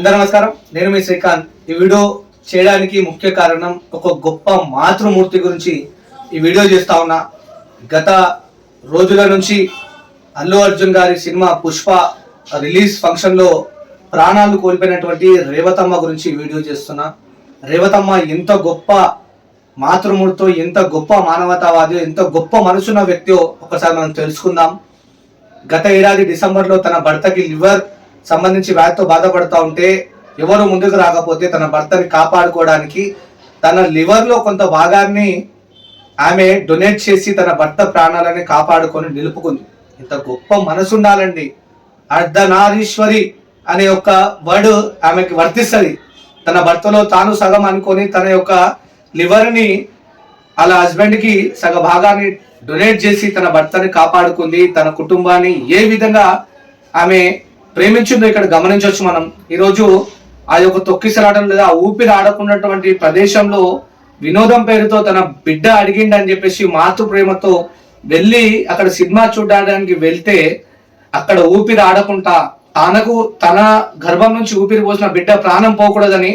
అందరూ నమస్కారం. నేను మీ శ్రీకాంత్. ఈ వీడియో చేయడానికి ముఖ్య కారణం ఒక గొప్ప మాతృమూర్తి గురించి ఈ వీడియో చేస్తా ఉన్నా. గత రోజుల నుంచి అల్లు అర్జున్ గారి సినిమా పుష్ప రిలీజ్ ఫంక్షన్లో ప్రాణాలు కోల్పోయినటువంటి రేవతమ్మ గురించి వీడియో చేస్తున్నా. రేవతమ్మ ఎంత గొప్ప మాతృమూర్తితో ఎంత గొప్ప మానవతావాది ఎంత గొప్ప మనసున్న వ్యక్తియో ఒకసారి మనం తెలుసుకుందాం. గత ఏడాది డిసెంబర్లో తన భర్తకి లివర్ సంబంధించి వ్యాధితో బాధపడుతూ ఉంటే ఎవరు ముందుకు రాకపోతే తన భర్తని కాపాడుకోవడానికి తన లివర్లో కొంత భాగాన్ని ఆమె డొనేట్ చేసి తన భర్త ప్రాణాలని కాపాడుకొని నిలుపుకుంది. ఇంత గొప్ప మనసు ఉండాలండి అర్ధనారీశ్వరి అనే ఒక వర్డ్ ఆమెకి వర్తిస్తుంది. తన భర్తలో తాను సగం అనుకొని తన యొక్క లివర్ని అలా హస్బెండ్కి సగ భాగాన్ని డొనేట్ చేసి తన భర్తని కాపాడుకుంది. తన కుటుంబాన్ని ఏ విధంగా ఆమె ప్రేమించిందో ఇక్కడ గమనించవచ్చు మనం. ఈరోజు ఆ యొక్క రావడం లేదా ఆ ఊపిరి ఆడకున్నటువంటి ప్రదేశంలో వినోదం పేరుతో తన బిడ్డ అడిగిండని చెప్పేసి మాతృ ప్రేమతో వెళ్ళి అక్కడ సినిమా చూడడానికి వెళ్తే అక్కడ ఊపిరి ఆడకుండా తనకు తన గర్భం నుంచి ఊపిరి పోసిన బిడ్డ ప్రాణం పోకూడదని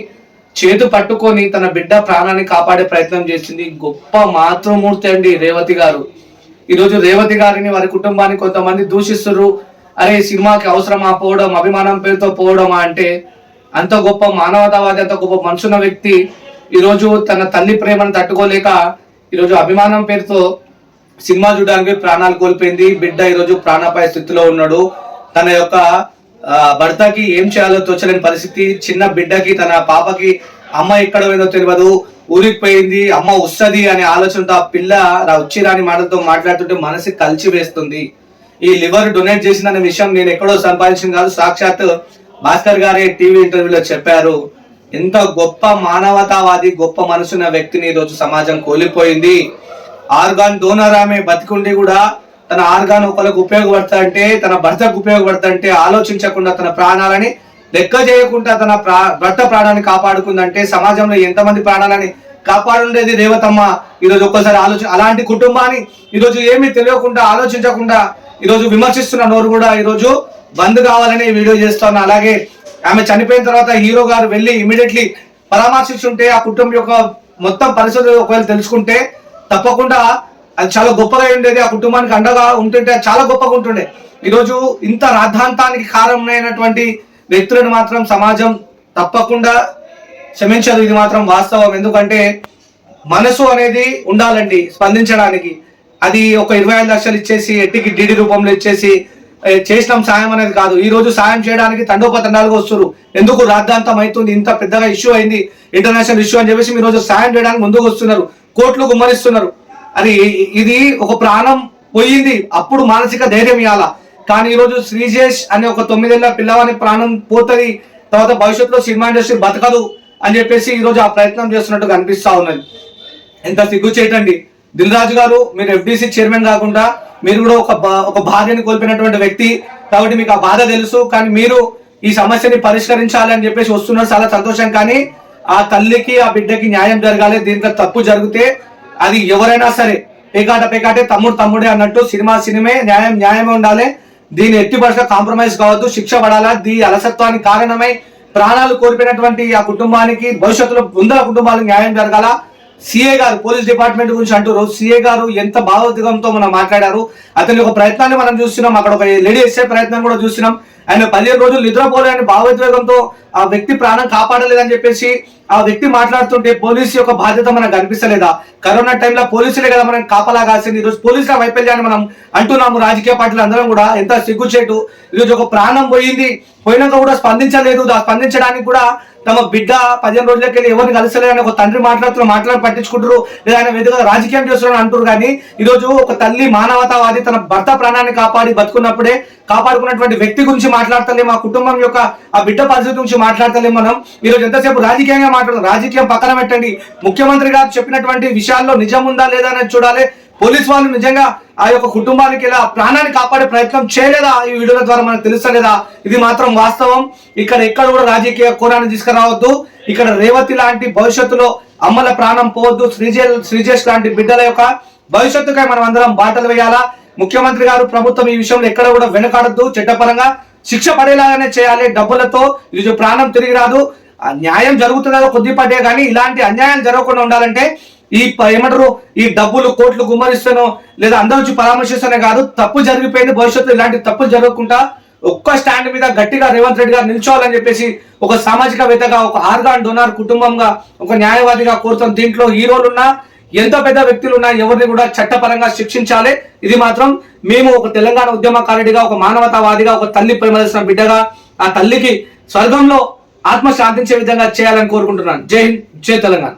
చేతు పట్టుకొని తన బిడ్డ ప్రాణాన్ని కాపాడే ప్రయత్నం చేసింది. గొప్ప మాతృమూర్తి అండి రేవతి గారు. ఈరోజు రేవతి గారిని వారి కుటుంబాన్ని కొంతమంది దూషిస్తున్నారు. అరే సినిమాకి అవసరమా? పోవడం అభిమానం పేరుతో పోవడమా అంటే అంత గొప్ప మానవతావాది అంత గొప్ప మనసున్న వ్యక్తి ఈరోజు తన తల్లి ప్రేమను తట్టుకోలేక ఈరోజు అభిమానం పేరుతో సినిమా చూడడానికి ప్రాణాలు కోల్పోయింది. బిడ్డ ఈరోజు ప్రాణాపాయ స్థితిలో ఉన్నాడు. తన యొక్క భర్తకి ఏం చేయాలో తోచలేని పరిస్థితి. చిన్న బిడ్డకి తన పాపకి అమ్మ ఎక్కడ పోయిందో తెలియదు. ఊరికి పోయింది. అమ్మ వస్తుంది అనే ఆలోచనతో ఆ పిల్ల రా- వచ్చి రాని మాటలతో మాట్లాడుతుంటే మనసు కలిసి వేస్తుంది ఈ లివర్ డొనేట్ చేసిన విషయం నేను ఎక్కడో సంపాదించిన కాదు. సాక్షాత్ భాస్కర్ గారే టీవీ ఇంటర్వ్యూలో చెప్పారు. ఎంత గొప్ప మానవతావాది గొప్ప మనసున్న వ్యక్తిని ఈరోజు సమాజం కోల్పోయింది. ఆర్గాన్ డోనర్ ఆమె బతికుండి కూడా తన ఆర్గాన్ ఒకరికి ఉపయోగపడతాంటే తన భర్తకు ఉపయోగపడతాంటే ఆలోచించకుండా తన ప్రాణాలని లెక్క చేయకుండా తన ప్రా భర్త ప్రాణాన్ని కాపాడుకుందంటే సమాజంలో ఎంతమంది ప్రాణాలని కాపాడుండేది రేవతమ్మ ఈరోజు ఒక్కసారి ఆలోచన అలాంటి కుటుంబాన్ని ఈరోజు ఏమీ తెలియకుండా ఆలోచించకుండా ఈరోజు విమర్శిస్తున్న నోరు కూడా ఈరోజు బంద్ కావాలని వీడియో చేస్తాను అలాగే ఆమె చనిపోయిన తర్వాత హీరో గారు వెళ్ళి ఇమీడియట్లీ పరామర్శిస్తుంటే ఆ కుటుంబం యొక్క మొత్తం పరిస్థితులు ఒకవేళ తెలుసుకుంటే తప్పకుండా అది చాలా గొప్పగా ఉండేది. ఆ కుటుంబానికి అండగా ఉంటుంటే అది చాలా గొప్పగా ఉంటుండే. ఈరోజు ఇంత రాద్ధాంతానికి కారణమైనటువంటి వ్యక్తులను మాత్రం సమాజం తప్పకుండా క్షమించదు. ఇది మాత్రం వాస్తవం. ఎందుకంటే మనసు అనేది ఉండాలండి స్పందించడానికి. అది ఒక ఇరవై ఐదు లక్షలు ఇచ్చేసి ఎట్టికి డిడి రూపంలో ఇచ్చేసి చేసినాం సాయం అనేది కాదు. ఈ రోజు సాయం చేయడానికి తండోపతండాలుగా వస్తున్నారు. ఎందుకు రాద్ధాంతం అవుతుంది? ఇంత పెద్దగా ఇష్యూ అయింది. ఇంటర్నేషనల్ ఇష్యూ అని చెప్పేసి మీరు రోజు సాయం చేయడానికి ముందుకు వస్తున్నారు. కోట్లు గుమ్మరిస్తున్నారు. అది ఇది ఒక ప్రాణం పోయింది. అప్పుడు మానసిక ధైర్యం ఇవ్వాలా. కానీ ఈరోజు శ్రీజేష్ అనే ఒక తొమ్మిదేళ్ళ పిల్లవాని ప్రాణం పోతుంది. తర్వాత భవిష్యత్తులో సినిమా ఇండస్ట్రీ బతకదు అని చెప్పేసి ఈరోజు ఆ ప్రయత్నం చేస్తున్నట్టు కనిపిస్తా ఉన్నది. ఎంత సిగ్గు చేయటండి. దిల్ రాజు గారు మీరు ఎఫ్డిసి చైర్మన్ కాకుండా మీరు కూడా ఒక భా- ఒక భార్యని కోల్పోయినటువంటి వ్యక్తి. కాబట్టి మీకు ఆ బాధ తెలుసు. కానీ మీరు ఈ సమస్యని పరిష్కరించాలి అని చెప్పేసి వస్తున్నారు. చాలా సంతోషం. కానీ ఆ తల్లికి ఆ బిడ్డకి న్యాయం జరగాలి. దీనికి తప్పు జరిగితే అది ఎవరైనా సరే పేకాట పేకాటే తమ్ముడు తమ్ముడే అన్నట్టు సినిమా సినిమే న్యాయం న్యాయమే ఉండాలి. దీని ఎట్టి పరిస్థితి కాంప్రమైజ్ కావద్దు. శిక్ష పడాలా? దీ అలసత్వానికి కారణమై ప్రాణాలు కోల్పోయినటువంటి ఆ కుటుంబానికి భవిష్యత్తులో ముందర కుటుంబాలకు న్యాయం జరగాల? సిఏ గారు పోలీస్ డిపార్ట్మెంట్ గురించి అంటారు సిఏ గారు ఎంత భావోద్వేగంతో మనం మాట్లాడారు అతని ఒక ప్రయత్నాన్ని మనం చూస్తున్నాం అక్కడ ఒక లేడీ ఎస్ఏ ప్రయత్నం కూడా చూస్తున్నాం. ఆయన పదిహేను రోజులు నిద్రపోలేని భావోద్వేగంతో ఆ వ్యక్తి ప్రాణం కాపాడలేదని చెప్పేసి ఆ వ్యక్తి మాట్లాడుతుంటే పోలీసు యొక్క బాధ్యత మనకు కనిపిస్తలేదా? కరోనా టైంలో పోలీసులే కదా మనం కాపలా కాసింది ఈరోజు పోలీసుల వైఫల్యాన్ని మనం అంటున్నాము రాజకీయ పార్టీలు అందరం కూడా. ఎంత సిగ్గుచేటు. ఈరోజు ఒక ప్రాణం పోయింది పోయినాక కూడా స్పందించలేదు. స్పందించడానికి కూడా తమ బిడ్డ పదిహేను రోజులకి వెళ్ళి ఎవరిని కలిసలేదని ఒక తండ్రి మాట్లాడుతున్న మాట్లాడి పట్టించుకుంటారు. లేదా ఆయన వెతుగా రాజకీయం చేస్తున్నారు అంటారు కానీ ఈరోజు ఒక తల్లి మానవతావాది తన భర్త ప్రాణాన్ని కాపాడి బతుకున్నప్పుడే కాపాడుకున్నటువంటి వ్యక్తి గురించి మాట్లాడతలేము ఆ కుటుంబం యొక్క ఆ బిడ్డ పరిస్థితి గురించి మాట్లాడతలేము మనం. ఈరోజు ఎంతసేపు రాజకీయంగా మాట్లాడుతాం రాజకీయం పక్కన పెట్టండి. ముఖ్యమంత్రి గారు చెప్పినటువంటి విషయాల్లో నిజం ఉందా లేదా అనేది చూడాలి. పోలీస్ వాళ్ళు నిజంగా ఆ యొక్క కుటుంబానికి ఇలా ప్రాణాన్ని కాపాడే ప్రయత్నం చేయలేదా? ఈ వీడియోల ద్వారా మనకు తెలుస్తలేదా ఇది మాత్రం వాస్తవం. ఇక్కడ ఎక్కడ కూడా రాజకీయ కోణాన్ని తీసుకురావద్దు. ఇక్కడ రేవతి లాంటి భవిష్యత్తులో అమ్మల ప్రాణం పోవద్దు. శ్రీజే శ్రీజేష్ లాంటి బిడ్డల యొక్క భవిష్యత్తుకై మనం అందరం బాటలు వేయాలా? ముఖ్యమంత్రి గారు ప్రభుత్వం ఈ విషయంలో ఎక్కడ కూడా వెనకాడద్దు. చట్టపరంగా శిక్ష పడేలాగానే చేయాలి డబ్బులతో. ఇది ప్రాణం తిరిగి రాదు. ఆ న్యాయం జరుగుతుందో? కొద్దిపాటే కానీ ఇలాంటి అన్యాయం జరగకుండా ఉండాలంటే ఈ ఏమంటారు? ఈ డబ్బులు కోట్లు గుమ్మరిస్తానో లేదా అందరూ వచ్చి పరామర్శిస్తానే కాదు తప్పు జరిగిపోయింది భవిష్యత్తు ఇలాంటి తప్పులు జరగకుండా ఒక్క స్టాండ్ మీద గట్టిగా రేవంత్ రెడ్డి గారు నిల్చోవాలని చెప్పేసి ఒక సామాజికవేత్తగా ఒక ఆర్గాన్ డొనార్ కుటుంబంగా ఒక న్యాయవాదిగా కోరుతాం దీంట్లో హీరోలు ఉన్నా ఎంతో పెద్ద వ్యక్తులు ఉన్నా ఎవరిని కూడా చట్టపరంగా శిక్షించాలి. ఇది మాత్రం మేము ఒక తెలంగాణ ఉద్యమకారుడిగా ఒక మానవతావాదిగా ఒక తల్లి ప్రేమదర్శన బిడ్డగా ఆ తల్లికి స్వర్గంలో ఆత్మ శాంతించే విధంగా చేయాలని కోరుకుంటున్నాను. జై హింద్ జై తెలంగాణ.